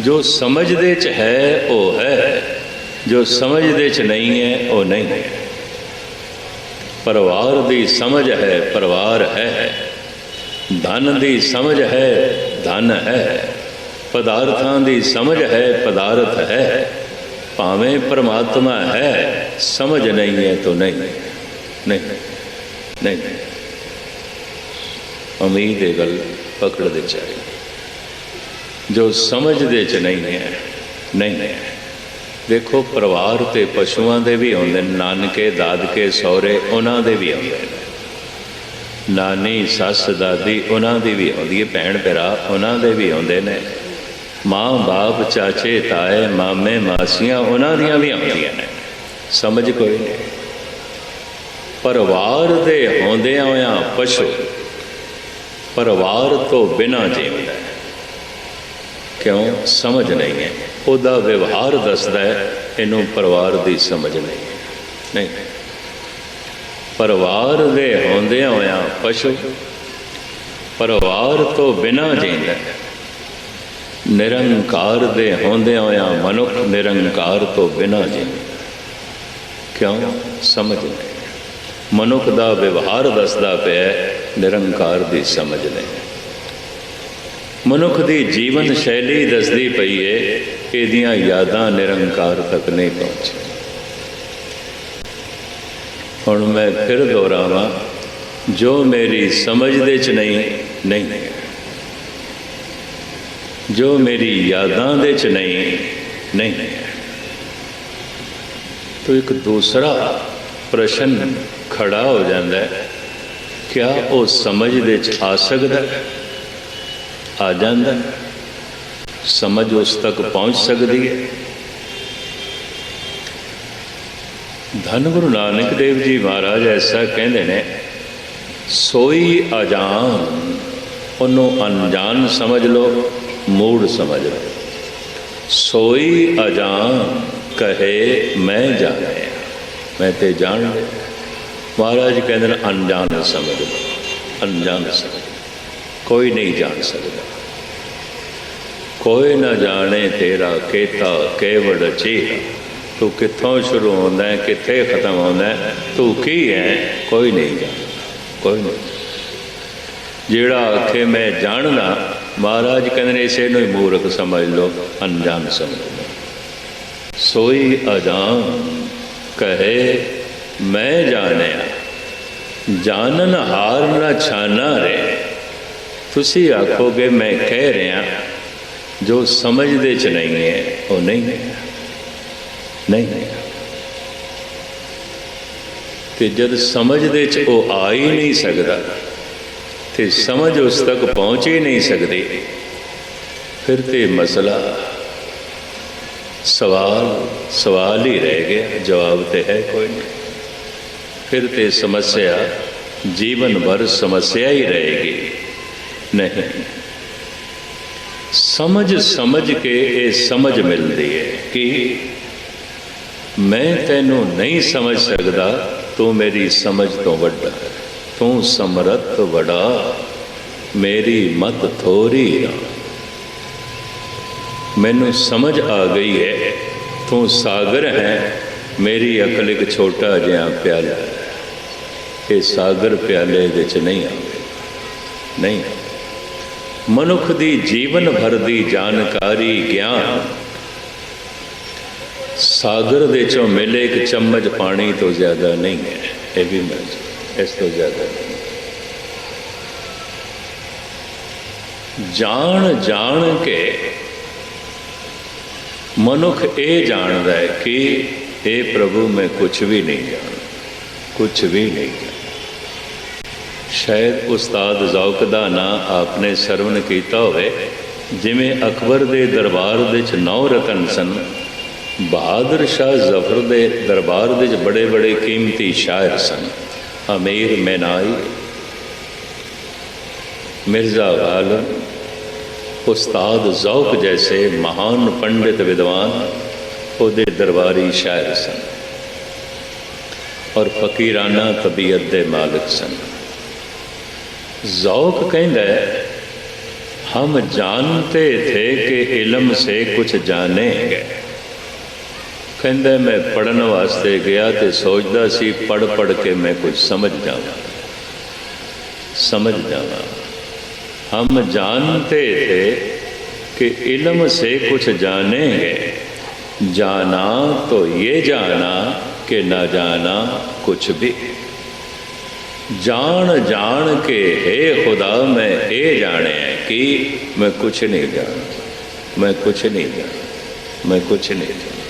ਜੋ ਸਮਝ ਦੇ ਚ ਹੈ, ਉਹ ਹੈ। ਜੋ ਸਮਝਦੇ ਚ ਨਹੀਂ ਹੈ, ਉਹ ਨਹੀਂ ਹੈ। ਪਰਿਵਾਰ ਦੀ ਸਮਝ ਹੈ, ਪਰਿਵਾਰ ਹੈ। ਧਨ ਦੀ ਸਮਝ ਹੈ, ਧਨ ਹੈ। ਪਦਾਰਥਾਂ ਦੀ ਸਮਝ ਹੈ, ਪਦਾਰਥ ਹੈ। ਭਾਵੇਂ ਪਰਮਾਤਮਾ ਹੈ, ਸਮਝ ਨਹੀਂ ਹੈ ਤਾਂ ਨਹੀਂ। ਨਹੀਂ ਨਹੀਂ। ਉਮੀਦ ਇਹ ਗੱਲ ਪਕੜ ਦੇ ਚਾਹੀ ਜੋ ਸਮਝਦੇ ਚ ਨਹੀਂ ਹੈ ਨਹੀਂ ਹੈ। ਦੇਖੋ, ਪਰਿਵਾਰ ਤੇ ਪਸ਼ੂਆਂ ਦੇ ਵੀ ਆਉਂਦੇ ਨੇ, ਨਾਨਕੇ, ਦਾਦਕੇ, ਸਹੁਰੇ, ਉਹਨਾਂ ਦੇ ਵੀ ਆਉਂਦੇ ਨੇ। ਨਾਨੀ, ਸੱਸ, ਦਾਦੀ, ਉਹਨਾਂ ਦੀ ਵੀ ਆਉਂਦੀ ਹੈ, ਭੈਣ, ਭਰਾ, ਉਹਨਾਂ ਦੇ ਵੀ ਆਉਂਦੇ ਨੇ। ਮਾਂ, ਬਾਪ, ਚਾਚੇ, ਤਾਏ, ਮਾਮੇ, ਮਾਸੀਆਂ, ਉਹਨਾਂ ਦੀਆਂ ਵੀ ਆਉਂਦੀਆਂ ਨੇ। ਸਮਝ ਕੋਈ ਨਹੀਂ। ਪਰਿਵਾਰ ਦੇ ਹੁੰਦਿਆਂ ਹੋਇਆਂ ਪਸ਼ੂ ਪਰਿਵਾਰ ਤੋਂ ਬਿਨਾਂ ਜੀਵਦਾ ਹੈ ਕਿਉਂ? ਸਮਝ ਨਹੀਂ ਹੈ। ਉਹਦਾ ਵਿਵਹਾਰ ਦੱਸਦਾ ਹੈ, ਇਹਨੂੰ ਪਰਿਵਾਰ ਦੀ ਸਮਝ ਨਹੀਂ ਹੈ। ਨਹੀਂ। ਪਰਿਵਾਰ ਦੇ ਹੁੰਦਿਆਂ ਹੋਇਆਂ ਪਸ਼ੂ ਪਰਿਵਾਰ ਤੋਂ ਬਿਨਾਂ ਜੀਂਦਾ ਨਿਰੰਕਾਰ ਦੇ ਹੁੰਦਿਆਂ ਹੋਇਆਂ ਮਨੁੱਖ ਨਿਰੰਕਾਰ ਤੋਂ ਬਿਨਾਂ ਜੀਂਦਾ ਕਿਉਂ? ਸਮਝ ਨਹੀਂ ਮਨੁੱਖ ਦਾ ਵਿਵਹਾਰ ਦੱਸਦਾ ਪਿਆ ਨਿਰੰਕਾਰ ਦੀ ਸਮਝ ਨਹੀਂ ਮਨੁੱਖ ਦੀ ਜੀਵਨ ਸ਼ੈਲੀ ਦੱਸਦੀ ਪਈ ਏ ਇਹਦੀਆਂ ਯਾਦਾਂ ਨਿਰੰਕਾਰ ਤੱਕ ਨਹੀਂ ਪਹੁੰਚੀਆਂ। ਹੁਣ ਮੈਂ ਫਿਰ ਦੁਹਰਾਵਾਂ, ਜੋ ਮੇਰੀ ਸਮਝ ਦੇ ਚ ਨਹੀਂ ਨਹੀਂ ਜੋ ਮੇਰੀ ਯਾਦਾਂ ਦੇ ਚ ਨਹੀਂ ਨਹੀਂ ਤੋ ਇੱਕ ਦੂਸਰਾ ਪ੍ਰਸ਼ਨ ਖੜਾ ਹੋ ਜਾਂਦਾ ਹੈ, ਕਿਆ ਉਹ ਸਮਝ ਦੇ ਚ ਆ ਸਕਦਾ ਹੈ? ਆ ਜਾਂਦਾ ਸਮਝ ਉਸ ਤੱਕ ਪਹੁੰਚ ਸਕਦੀ ਹੈ। ਧੰਨ ਗੁਰੂ ਨਾਨਕ ਦੇਵ ਜੀ ਮਹਾਰਾਜ ਐਸਾ ਕਹਿੰਦੇ ਨੇ, ਸੋਈ ਅਜਾਨ, ਉਹਨੂੰ ਅਣਜਾਣ ਸਮਝ ਲਓ, ਮੂੜ ਸਮਝ ਲਓ। ਸੋਈ ਅਜਾਨ ਕਹੇ ਮੈਂ ਜਾਣਿਆ ਮੈਂ ਤੇ ਜਾਣ ਲਿਆ ਮਹਾਰਾਜ ਕਹਿੰਦੇ ਨੇ, ਅਣਜਾਣ ਸਮਝ ਲਓ, ਅਣਜਾਣ ਸਮਝ ਕੋਈ ਨਹੀਂ ਜਾਣ ਸਕਦਾ। ਕੋਈ ਨਾ ਜਾਣੇ ਤੇਰਾ ਕੇਤਾ ਕੇਵੜ ਚੀਰਾ। ਤੂੰ ਕਿੱਥੋਂ ਸ਼ੁਰੂ ਹੁੰਦਾ ਹੈ, ਕਿੱਥੇ ਖਤਮ ਹੁੰਦਾ ਹੈ, ਤੂੰ ਕੀ ਹੈ? ਕੋਈ ਨਹੀਂ ਜਾਣਦਾ, ਕੋਈ ਨਹੀਂ ਜਿਹੜਾ ਆਖੇ ਮੈਂ ਜਾਣਦਾ, ਮਹਾਰਾਜ ਕਹਿੰਦੇ ਨੇ ਇਸੇ ਨੂੰ ਹੀ ਮੂਰਖ ਸਮਝ ਲਓ, ਅਣਜਾਣ ਸਮਝ ਲਓ। ਸੋਈ ਅਜਾਨ ਕਹੇ ਮੈਂ ਜਾਣਿਆ, ਜਾਣਨ ਹਾਰ ਨਾ ਛਾਨਾ ਰੇ। ਤੁਸੀਂ ਆਖੋਗੇ, ਮੈਂ ਕਹਿ ਰਿਹਾ, ਜੋ ਸਮਝਦੇ ਚ ਨਹੀਂ ਹੈ, ਉਹ ਨਹੀਂ ਹੈ। ਨਹੀਂ। ਹੈ ਤੇ ਜਦ ਸਮਝਦੇ ਚ ਉਹ ਆ ਹੀ ਨਹੀਂ ਸਕਦਾ, ਤੇ ਸਮਝ ਉਸ ਤੱਕ ਪਹੁੰਚ ਹੀ ਨਹੀਂ ਸਕਦੀ, ਫਿਰ ਤੇ ਮਸਲਾ, ਸਵਾਲ ਸਵਾਲ ਹੀ ਰਹਿ ਗਿਆ, ਜਵਾਬ ਤੇ ਹੈ ਕੋਈ ਨਹੀਂ। ਫਿਰ ਤੇ ਸਮੱਸਿਆ, ਜੀਵਨ ਭਰ ਸਮੱਸਿਆ ਹੀ ਰਹੇਗੀ। ਨਹੀਂ। ਸਮਝ ਸਮਝ ਕੇ ਇਹ ਸਮਝ ਮਿਲਦੀ ਹੈ ਕਿ ਮੈਂ ਤੈਨੂੰ ਨਹੀਂ ਸਮਝ ਸਕਦਾ, ਤੂੰ ਮੇਰੀ ਸਮਝ ਤੋਂ ਵੱਡਾ ਤੂੰ ਸਮਰੱਥ ਵਡਾ, ਮੇਰੀ ਮਤ ਥੋਰੀ ਰਾ ਮੈਨੂੰ ਸਮਝ ਆ ਗਈ ਹੈ, ਤੂੰ ਸਾਗਰ ਹੈ, ਮੇਰੀ ਅਕਲ ਇੱਕ ਛੋਟਾ ਜਿਹਾ ਪਿਆਲਾ ਹੈ। ਇਹ ਸਾਗਰ ਪਿਆਲੇ ਵਿੱਚ ਨਹੀਂ ਆਵੇ ਨਹੀਂ। ਮਨੁੱਖ ਦੀ ਜੀਵਨ ਭਰ ਦੀ ਜਾਣਕਾਰੀ, ਗਿਆਨ। ਸਾਗਰ ਦੇ ਚੋਂ ਮਿਲੇ ਇੱਕ ਚਮਚ ਪਾਣੀ ਤੋਂ ਜ਼ਿਆਦਾ ਨਹੀਂ ਹੈ। ਇਹ ਵੀ ਮਿਲ ਇਸ ਤੋਂ ਜ਼ਿਆਦਾ ਨਹੀਂ। ਜਾਣ ਜਾਣ ਕੇ ਮਨੁੱਖ ਇਹ ਜਾਣਦਾ ਹੈ ਕਿ ਇਹ ਪ੍ਰਭੂ, ਮੈਂ ਕੁਝ ਵੀ ਨਹੀਂ ਜਾਣਦਾ ਕੁਝ ਵੀ ਨਹੀਂ ਜਾਣਦਾ। ਸ਼ਾਇਦ ਉਸਤਾਦ ਜ਼ੌਕ ਦਾ ਨਾਂ ਆਪਨੇ ਸਰਵਣ ਕੀਤਾ ਹੋਵੇ, ਜਿਵੇਂ ਅਕਬਰ ਦੇ ਦਰਬਾਰ ਵਿੱਚ ਨੌ ਰਤਨ ਸਨ। ਬਹਾਦਰ ਸ਼ਾਹ ਜ਼ਫਰ ਦੇ ਦਰਬਾਰ ਵਿੱਚ ਬੜੇ ਬੜੇ ਕੀਮਤੀ ਸ਼ਾਇਰ ਸਨ। ਅਮੀਰ ਮੈਨਾਈ ਮਿਰਜ਼ਾ ਗਾਲਬ ਉਸਤਾਦ ਜ਼ੌਕ ਜੈਸੇ ਮਹਾਨ ਪੰਡਿਤ ਵਿਦਵਾਨ, ਉਹਦੇ ਦਰਬਾਰੀ ਸ਼ਾਇਰ ਸਨ। ਔਰ ਫਕੀਰਾਨਾ ਤਬੀਅਤ ਦੇ ਮਾਲਕ ਸਨ। जौक कहेंद हम जानते थे कि इलम से कुछ जाने कहेंद मैं पढ़न वास्ते गया तो सोचता सी पढ़ पढ़ के मैं कुछ समझ जावा। समझ जावा। हम जानते थे कि इलम से कुछ जानेंगे जाना तो ये जाना कि ना जाना कुछ भी। ਜਾਣ ਜਾਣ ਕੇ, ਹੈ ਖੁਦਾ, ਮੈਂ ਇਹ ਜਾਣਿਆ ਕਿ ਮੈਂ ਕੁਛ ਨਹੀਂ ਜਾਣਦਾ। ਮੈਂ ਕੁਛ ਨਹੀਂ ਜਾਣਦਾ। ਮੈਂ ਕੁਛ ਨਹੀਂ ਜਾਣਦਾ।